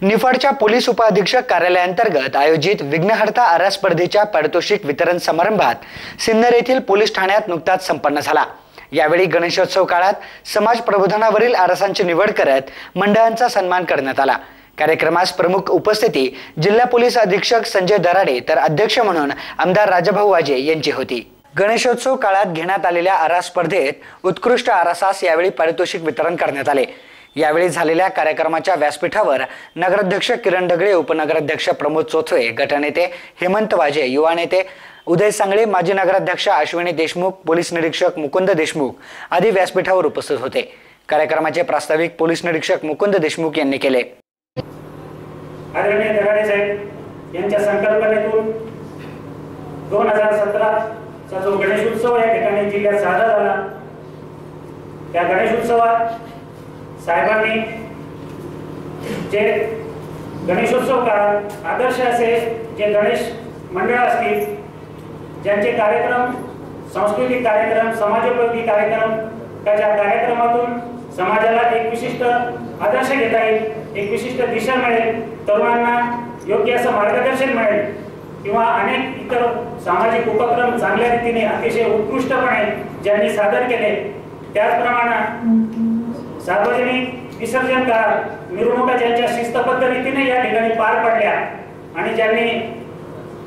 निफाडच्या police उपअधीक्षक कार्यालयांतर्गत आयोजित विघ्नहर्ता आरा स्पर्धेच्या पारितोषिक वितरण समारंभात सिन्नर येथील पोलीस ठाण्यात नुकताच संपन्न झाला. यावेळी गणेशोत्सव काळात समाज प्रबोधनावरील आरसांची निवड करत मंडळांचा सन्मान करण्यात आला. कार्यक्रमास प्रमुख उपस्थिती जिल्हा पोलीस अधीक्षक संजय दराडे तर अध्यक्ष म्हणून आमदार राजाभाऊ वाजे यांची होती. गणेशोत्सव काळात घेण्यात आलेल्या आरा स्पर्धेत उत्कृष्ट आरासास यावेळी पारितोषिक वितरण करण्यात आले. यावेळी झालेल्या कार्यक्रमाच्या व्यासपीठावर नगराध्यक्ष किरण ढगळे उपनगराध्यक्ष प्रमोद चोथवे गटनेते हेमंत वाजे युवा नेते उदय सांगळे माजी नगराध्यक्ष अश्विनी देशमुख पोलीस निरीक्षक मुकुंद देशमुख आदी व्यासपीठावर उपस्थित होते. कार्यक्रमाचे प्रास्ताविक पोलीस निरीक्षक मुकुंद देशमुख यांनी केले. आदरणीय दराडे साहेब यांच्या संकल्पनेतून दोन हजार सतराचा जो गणेशोत्सव या ठिकाणी जिल्ह्यात साजरा झाला त्या गणेशोत्सवात साहेबांनी जे गणेशोत्सव काळात आदर्श असे जे गणेश मंडळ असतील ज्यांचे कार्यक्रम सांस्कृतिक कार्यक्रम समाजोपयोगी कार्यक्रम त्याच्या कार्यक्रमातून समाजाला एक विशिष्ट आदर्श घेता येईल एक विशिष्ट दिशा मिळेल तरुणांना योग्य असं मार्गदर्शन मिळेल किंवा अनेक इतर सामाजिक उपक्रम चांगल्या रीतीने अतिशय उत्कृष्टपणे ज्यांनी सादर केले त्याचप्रमाणे सार्वजनिक विसर्जन काळ मिरवणुका ज्यांच्या शिस्तबद्ध रीतीने या ठिकाणी पार पडल्या. आणि ज्यांनी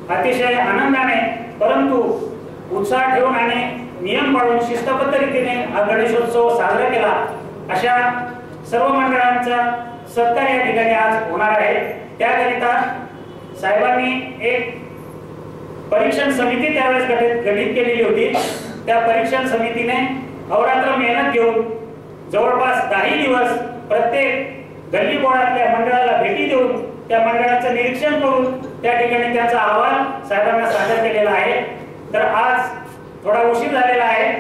अतिशय आनंदाने परंतु उत्साह ठेवून आणि नियम पाळून शिस्तबद्ध रीतीने हा गणेशोत्सव साजरा केला अशा सर्व मंडळांचा सत्कार या ठिकाणी आज होणार आहे. त्याकरिता साहेबांनी एक परीक्षण समिती त्यावेळेस गठीत गठीत केलेली होती. त्या परीक्षण समितीने अवरात्र मेहनत घेऊन जवळपास दहाही दिवस प्रत्येक गल्ली बोळातल्या मंडळाला भेटी देऊन त्या मंडळाचं निरीक्षण करून त्या ठिकाणी त्यांचा अहवाल साहेबांना सादर केलेला आहे. तर आज थोडा उशीर झालेला आहे.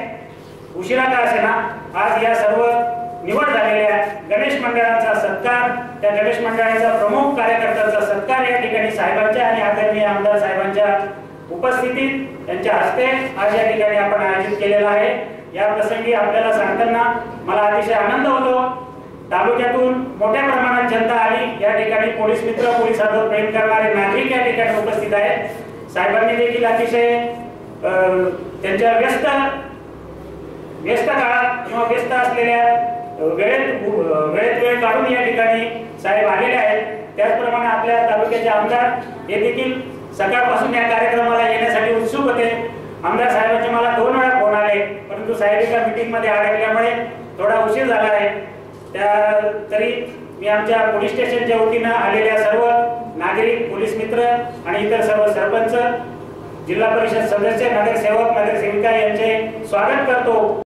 उशिरा का असेना? आज या सर्व निवड झालेल्या गणेश मंडळांचा सत्कार त्या गणेश मंडळाचा प्रमुख कार्यकर्त्यांचा सत्कार या ठिकाणी साहेबांच्या आणि आदरणीय आमदार साहेब उपस्थितीत त्यांच्या हस्ते आज या ठिकाणी आपण आयोजित केलेला आहे. या प्रसंगी आपल्याला सांगताना मला अतिशय आनंद होतो. तालुक्यातून मोठ्या प्रमाणात जनता आली. या ठिकाणी पोलीस मित्र पोलिसांवर प्रेम करणारे नागरिक या ठिकाणी उपस्थित आहेत. साहेबांनी देखील अतिशय त्यांच्या व्यस्त व्यस्त काळात किंवा व्यस्त असलेल्या वेळेत वेळेत वेळ काढून या ठिकाणी साहेब आलेले आहेत. त्याचप्रमाणे आपल्या तालुक्याचे आमदार हे देखील सकाळपासून या कार्यक्रमाला येण्यासाठी उत्सुक होते. आमदार साहेबांचे मला दोन वेळा फोन आले परंतु साहेब एका मीटिंगमध्ये अडकल्यामुळे थोडा उशीर झाला आहे. त्या तरी मी आमच्या पोलीस स्टेशनच्या वतीनं आलेल्या सर्व नागरिक पोलीस मित्र आणि इतर सर्व सरपंच जिल्हा परिषद सदस्य नगरसेवक नगरसेविका यांचे स्वागत करतो.